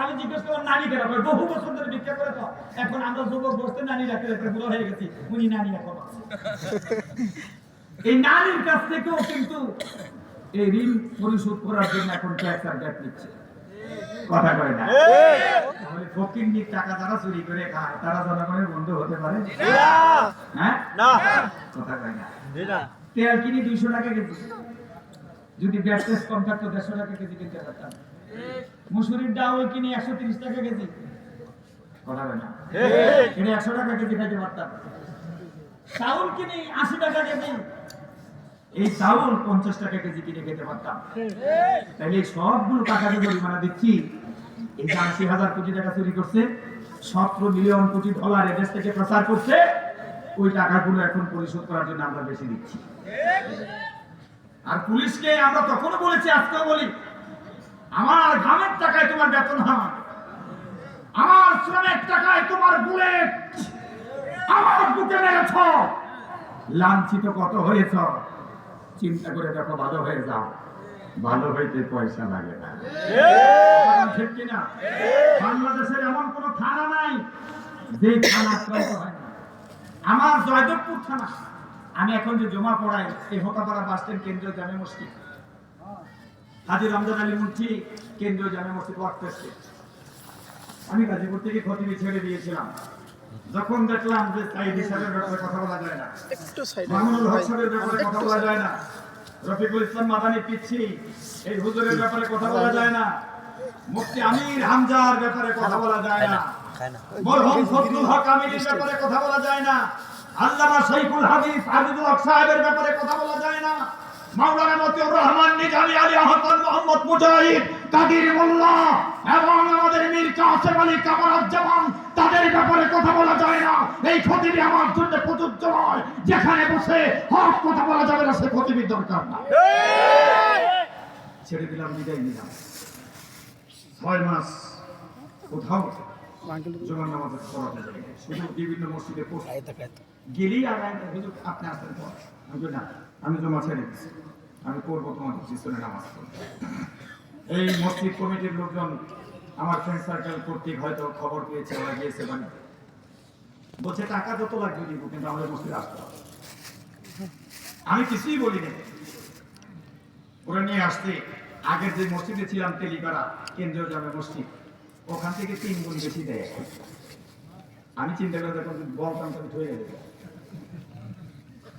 আমি জিজ্ঞেস করলাম নানি কেন? বহু বছর ধরে ভিক্ষা করে তো। এখন আমরা যুবক বসতে নানি রাখতে রাখতে বুড়ো হয়ে গেছি। উনি নানি এখন এই নানির কাছ থেকেও কিন্তু এই ঋণ পরিশোধ করার জন্য এখন ট্যাক্স আর ডেট নিচ্ছে। কথা কয় না? তাহলে ফকির টাকা যারা চুরি করে খায় তারা জনগণের বন্ধু হতে পারে? হ্যাঁ? না। কথা কয় না? তেল কিনি দুইশো টাকা কেজি। যদি ব্যাটলেস কম থাকতো দেড়শো টাকা কেজি কিনতে পারতাম। মুসুরির ডাউল কিনি একশো তিরিশ টাকা কেজি। কথা বলে না কিনে একশো টাকা কেজি খাইতে পারতাম। চাউল কিনি আশি টাকা কেজি। এই চাউল পঞ্চাশ টাকা কেজি কিনে খেতে পারতাম। তাহলে এই সবগুলো টাকা যে জরিমানা দিচ্ছি। এই যে আশি হাজার কোটি টাকা চুরি করছে সতেরো মিলিয়ন কোটি ডলার এদেশ থেকে প্রচার করছে ওই টাকাগুলো এখন পরিশোধ করার জন্য আমরা বেশি দিচ্ছি। আর পুলিশকে আমরা তখনও বলেছি আজকেও বলি আমার ঘামের টাকায় তোমার বেতন হয়। আমার শ্রমের টাকায় তোমার বুলেট। আমার বুকে মেরেছ। লাঞ্ছিত কত হয়েছ? চিন্তা করে দেখো ভালো হয়ে যাও। ভালো হইতে পয়সা লাগে না। ঠিক কিনা? বাংলাদেশের এমন কোন থানা নাই যে থানা আক্রান্ত হয় না। আমার জয়দেবপুর থানা আমি এখন যে জমা পড়াই এই হোকাপাড়া বাস স্ট্যান্ড কেন্দ্রীয় জামে মসজিদ। হাজি রমজান আলী মুন্সি কেন্দ্রীয় জামে মসজিদ ওয়ার্ক পেস্টে আমি গাজীপুর থেকে খতিবি ছেড়ে দিয়েছিলাম। যখন দেখলাম যে সাইদ হিসাবের ব্যাপারে কথা বলা যায় না একটু সাইডে মামুনুল হক সাহেবের ব্যাপারে কথা বলা যায় না রফিকুল ইসলাম মাদানি পিচ্ছি এই হুজুরের ব্যাপারে কথা বলা যায় না মুফতি আমির হামজার ব্যাপারে কথা বলা যায় না মরহুম ফজলুল হক আমিরের ব্যাপারে কথা বলা যায় না আল্লামা শৈখুল হাদিস আজিজুল হক সাহেবের ব্যাপারে কথা বলা যায় না মাওলানা মতিউর রহমান নিজামী আলী আহমদ মোহাম্মদ মুজাহিদ কাদির মোল্লা এবং আমাদের মীর কাসেম আলী কামারুজ্জামান তাদের ব্যাপারে কথা বলা যায় না। এই খতিবি আমার জন্য প্রযোজ্য নয়। যেখানে বসে হক কথা বলা যাবে না সে খতিবির দরকার না। ছেড়ে দিলাম বিদায় নিলাম। ছয় মাস কোথাও জোগান নামাজের পড়াতে শুধু বিভিন্ন মসজিদে পড়ছি গেলেই আগায় হুজুর আপনি আসেন পর আমি না, আমি জমা ছেড়ে দিচ্ছি। আমি করব তোমার পিছনে নামাজ এই মসজিদ কমিটির লোকজন, আমার ফ্রেন্ড সার্কেল কর্তৃক হয়তো খবর পেয়েছে, ওরা গিয়েছে বাড়িতে। বলছে, টাকা যত লাগবে দিব, কিন্তু আমাদের মসজিদে আসতে হবে আমি কিছুই বলি না ওরা নিয়ে আসতে আগের যে মসজিদে ছিলাম, তেলিপাড়া, কেন্দ্রীয় জামে মসজিদ, ওখান থেকে তিন গুণ বেশি দেয়। আমি চিন্তা করে দেখুন বলতাম তো ধরে গেলে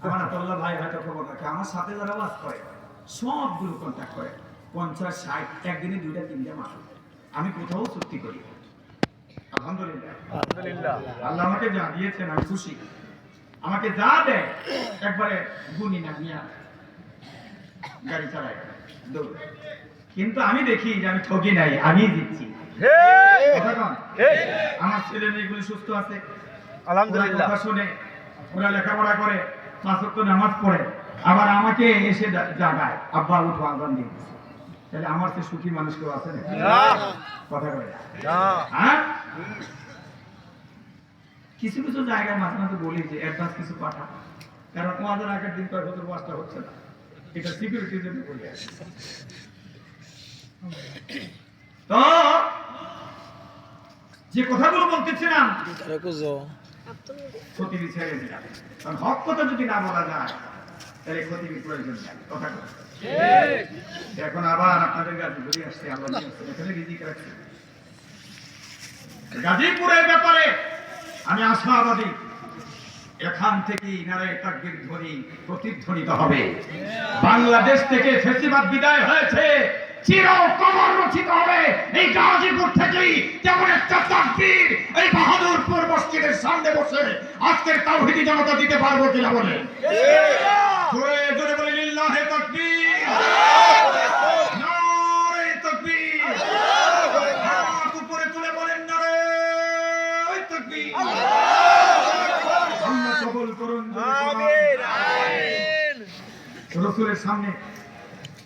আমার ভাই হয়তো খবর রাখে আমার সাথে যারা বাস করে সবগুলো কন্ট্যাক্ট করে। পঞ্চাশ ষাট একদিনে দুইটা তিনটা মাস। আমি কোথাও চুক্তি করি আলহামদুলিল্লাহ। আল্লাহ আমাকে যা দিয়েছেন আমি খুশি। আমাকে যা দেয় একবারে গুনি না নিয়ে গাড়ি দৌড়। কিন্তু আমি দেখি যে আমি ঠকি নাই আমি দিচ্ছি। কথা আমার ছেলে মেয়েগুলি সুস্থ আছে? আলহামদুলিল্লাহ। শুনে ওরা লেখাপড়া করে পাঁচ ওয়াক্ত নামাজ পড়ে আবার আমাকে এসে জাগায় আব্বা উঠো আজান দিয়ে। তাহলে আমার সে সুখী মানুষ কেউ আছে না না। কথা বলে না। হ্যাঁ কিছু কিছু জায়গায় মাঝে মাঝে বলি যে অ্যাডভান্স কিছু পাঠা। কারণ আমাদের আগের দিন কয়েক বছর ওয়াজটা হচ্ছে না। এটা সিকিউরিটির জন্য বলি তো যে কথাগুলো বলতেছিলাম ক্ষতিবি ছেড়ে দিলাম। কারণ হক কথা যদি না বলা যায় তাহলে ক্ষতিবির প্রয়োজন নেই। কথা এখন আবার আপনাদের কাছে ঘুরে আসছে আল্লাহ এখানে রিজিক রাখছে। গাজীপুরের ব্যাপারে আমি আশাবাদী। এখান থেকে নারে তাকবীর ধ্বনি প্রতিধ্বনিত হবে। বাংলাদেশ থেকে ফেসিবাদ বিদায় হয়েছে। চির কবর রচিত হবে। এই গাজীপুর থেকেই তেমন একটা তাকবীর এই বাহাদুরপুর মসজিদের সামনে বসে আজকের তাওহীদি জনতা দিতে পারব কিনা বলে। জোরে জোরে বলে লিল্লাহে তাকবীর। নারে তাকবীর। হাত উপরে তুলে বলেন নারে তাকবীর। আল্লাহ কবুল করুন আমিন আমিন। রসুলের সামনে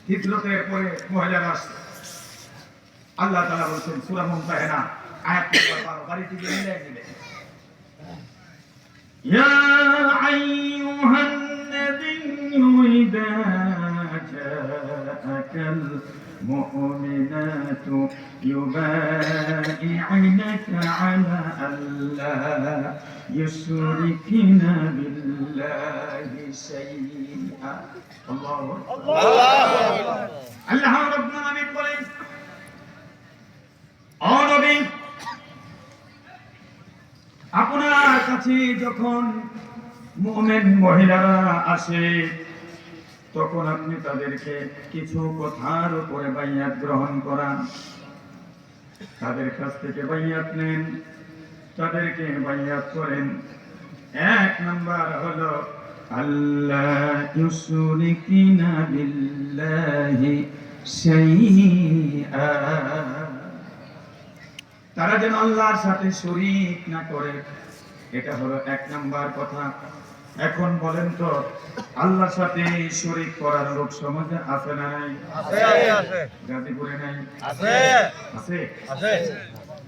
হিজরতের পরে মহিলারা আসছে আল্লাহ তাআলা বলছেন সূরা মুমতাহিনা আয়াত নম্বর 12 বাড়ি থেকে মিলাই দিবেন ইয়া আইয়ুহান নাবিয়্যু ইযা জাআকাল المؤمنات يبايعنك على ألا يشركن بالله شيئا الله أكبر আল্লাহ রাব্বুল আলামিন বলেন ও আপনার কাছে যখন মুমিন মহিলারা আসে তখন আপনি তাদেরকে কিছু কথার উপরে বাইয়াত গ্রহণ করান। তাদের কাছ থেকে বাইয়াত নেন তাদেরকে বাইয়াত করেন। এক নাম্বার হলো ইউসুরিকিনা বিল্লাহি শাইআ। তারা যেন আল্লাহর সাথে শরিক না করে। এটা হলো এক নাম্বার কথা। এখন বলেন তো আল্লাহর সাথে শরীক করার লোক সমাজে আছে না নাই? আছে আছে। গাজীপুরে নাই? আছে। আছে? আছে।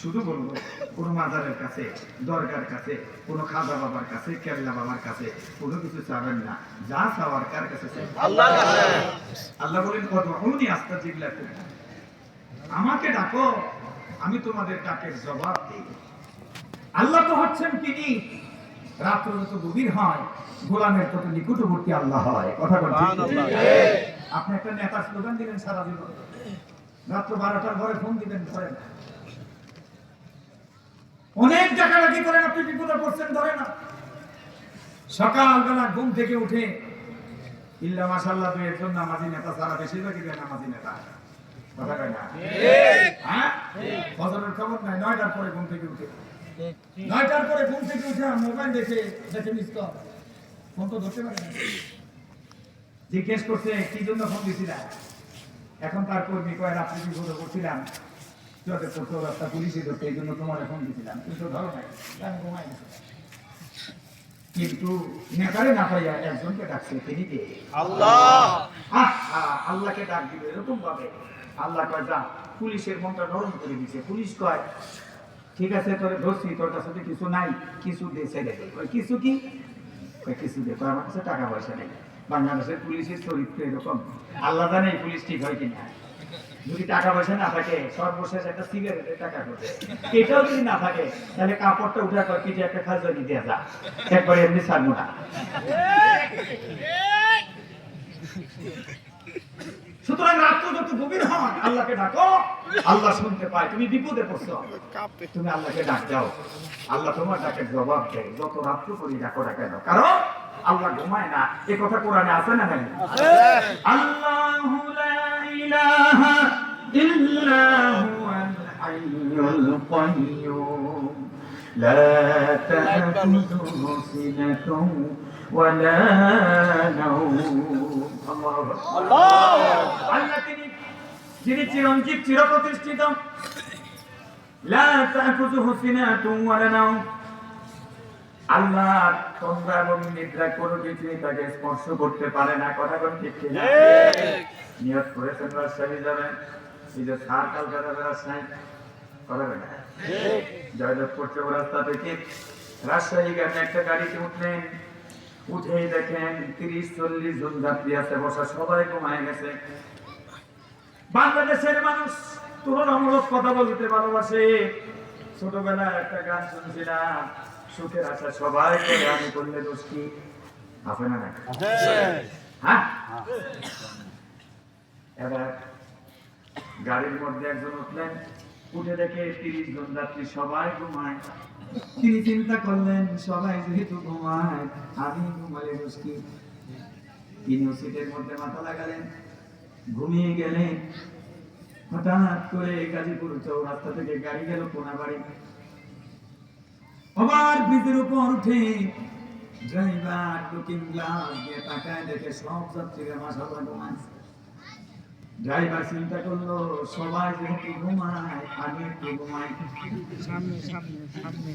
শুধু বলব কোনো মাজারের কাছে দরগার কাছে কোনো খাজা বাবার কাছে কেল্লা বাবার কাছে কোনো কিছু চাবেন না। যা চাওয়ার কার কাছে আল্লাহ বলেন কত উনি আস্তা জিগলা আমাকে ডাকো আমি তোমাদের ডাকের জবাব দিই। আল্লাহ তো হচ্ছেন তিনি। রাত্র যত গভীর হয় গোলামের তত নিকটবর্তী আল্লাহ হয়। কথা বলছি আপনি একটা নেতার স্লোগান দিলেন সারা জীবন। রাত্র বারোটার ঘরে ফোন দিবেন না অনেক ডাকাডাকি করেন, আপনি বিপদে পড়ছেন, ধরে না। সকালবেলা ঘুম থেকে উঠে ইল্লা মাশাল্লাহ তুই একজন নামাজি নেতা সারা নামাজি নেতা। হ্যাঁ? নাই, নয়টার পরে ঘুম থেকে উঠে। নয়টার পরে ঘুম থেকে উঠে মোবাইল দেখে ফোন তো জিজ্ঞেস করছে, কি জন্য ফোন দিছিলাম এখন তার কর্মী কয়, রাত্রি বিপদে করছিলাম চোখে করতে রাস্তা পুলিশে ধরতে এই জন্য তোমার ফোন দিছিলাম। কিন্তু ধরো নাই আমি ঘুমাই কিন্তু নেতারে না পাইয়া একজনকে ডাকছে তিনি কে? আল্লাহ! আল্লাহকে ডাক দিবে এরকম ভাবে। আল্লাহ কয় যা পুলিশের মনটা নরম করে দিছে। পুলিশ কয় ঠিক আছে তোরে ধরছি তোর কাছে তো কিছু নাই কিছু দে ছেড়ে দে। কিছু কি? কিছু দে আমার কাছে টাকা পয়সা নেই। বাংলাদেশের পুলিশের চরিত্র এরকম। আল্লাহ জানে পুলিশ ঠিক হয় কিনা। যদি টাকা পয়সা না থাকে, সর্বশেষ একটা সিগারেটের টাকা করবে এটাও যদি না থাকে, তাহলে কাপড়টা উঠে কয় কেটে একটা এমনি ছাড়বো না। সুতরাং যত গভীর হয়, আল্লাহকে ডাকো। আল্লাহ শুনতে পায়, তুমি বিপদে পড়ছো। তুমি আল্লাহকে ডাক দাও। আল্লাহ তোমার ডাকে জবাব দেয়। যত রাত্র করি, ডাকো কেন? কারণ আল্লাহ ঘুমায় না। এ কথা কোরআনে আছে না আল্লাহু লা ইলাহা ইল্লা হুয়াল হাইয়ুল কাইয়্যুম লা তাখুযুহু সিনাতুন ওয়ালা নাওম আল্লাহু আকবার আল্লাহ তিনি যিনি চিরঞ্জীব চিরপ্রতিষ্ঠিত লা তাকুযুহু সিনাতুন ওয়ালা নাওম আল্লাহ তোমরা এবং নিদ্রা কোনো কিছুই তাকে স্পর্শ করতে পারে না। কথা কোন ঠিক কিনা? নিয়ত করেছেন রাজশাহী যাবেন। এই যে সার কালকা যাবে রাজশাহী কথা না? জয়দেবপুর চৌরাস্তা থেকে রাজশাহী গ্রামে একটা গাড়িতে উঠলেন। উঠেই দেখেন তিরিশ চল্লিশ জন যাত্রী আছে বসা সবাই ঘুমায় গেছে। বাংলাদেশের মানুষ তুলনামূলক কথা বলতে ভালোবাসে। ছোটবেলায় একটা গান শুনছিলাম। সুখের আশা সবাই করে আমি করলে দোষ কি? আছে না না হ্যাঁ? এবার গাড়ির মধ্যে একজন উঠলেন উঠে দেখে তিরিশ জন যাত্রী সবাই ঘুমায়। তিনি চিন্তা করলেন সবাই যেহেতু ঘুমায় আমি ঘুমালে কি? তিনিও সিটের মধ্যে মাথা লাগালেন ঘুমিয়ে গেলেন। হঠাৎ করে গাজীপুর চৌরাস্তা থেকে গাড়ি গেল কোনাবাড়ি। আবার ব্রিজের উপর উঠে ড্রাইভার লুকিং গ্লাস দিয়ে তাকায় দেখে সব যাত্রীরা ড্রাইভার চিন্তা করল, সবাই যেহেতু ঘুমায় আমি একটু ঘুমাই সামনে সামনে সামনে।